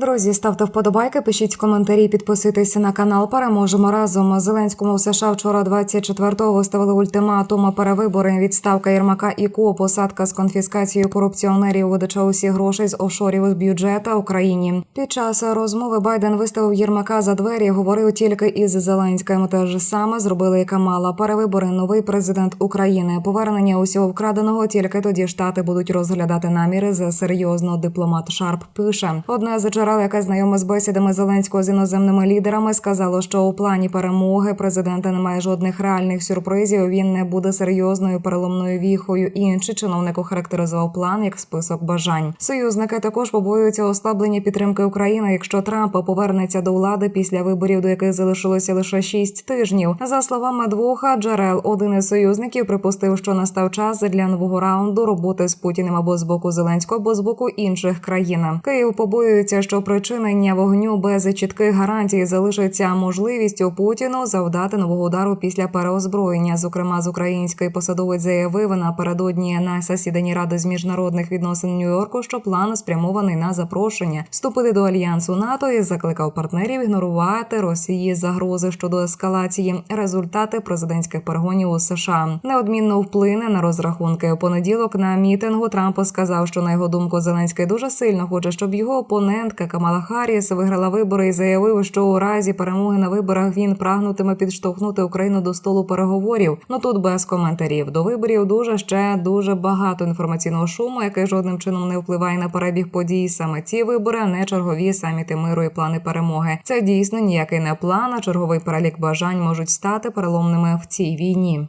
Друзі, ставте вподобайки, пишіть коментарі, підписуйтесь на канал. Переможемо разом. Зеленському в США вчора 24-го виставили ультиматум перевибори. Відставка Єрмака і КО, посадка з конфіскацією корупціонерів, видача усіх грошей з офшорів з бюджета Україні. Під час розмови Байден виставив Єрмака за двері. Говорив тільки із Зеленським. Те ж саме зробили і Камала. Перевибори. Новий президент України. Повернення усього вкраденого. Тільки тоді штати будуть розглядати наміри за серйозно. Дипломат Шарп пише. Одне з джерел, яке знайоме з бесідами Зеленського з іноземними лідерами, сказало, що у плані перемоги президента немає жодних реальних сюрпризів. Він не буде серйозною переломною віхою. Інший чиновник охарактеризував план як список бажань. Союзники також побоюються ослаблення підтримки України, якщо Трамп повернеться до влади після виборів, до яких залишилося лише шість тижнів. За словами двох джерел, один із союзників припустив, що настав час для нового раунду роботи з Путіним або з боку Зеленського, або з боку інших країн. Київ побоюється, що причинення вогню без чітких гарантій залишиться можливістю Путіну завдати нового удару після переозброєння. Зокрема, з української посадовець заявив напередодні на засіданні ради з міжнародних відносин Нью-Йорку, що план спрямований на запрошення вступити до альянсу НАТО і закликав партнерів ігнорувати Росії загрози щодо ескалації. Результати президентських перегонів у США неодмінно вплине на розрахунки. У понеділок на мітингу Трамп сказав, що на його думку Зеленський дуже сильно хоче, щоб його опонентка Камала Харріс виграла вибори і заявив, що у разі перемоги на виборах він прагнутиме підштовхнути Україну до столу переговорів. Ну тут без коментарів. До виборів дуже ще дуже багато інформаційного шуму, який жодним чином не впливає на перебіг подій. Саме ці вибори, а не чергові саміти миру і плани перемоги. Це дійсно ніякий не план, а черговий перелік бажань можуть стати переломними в цій війні.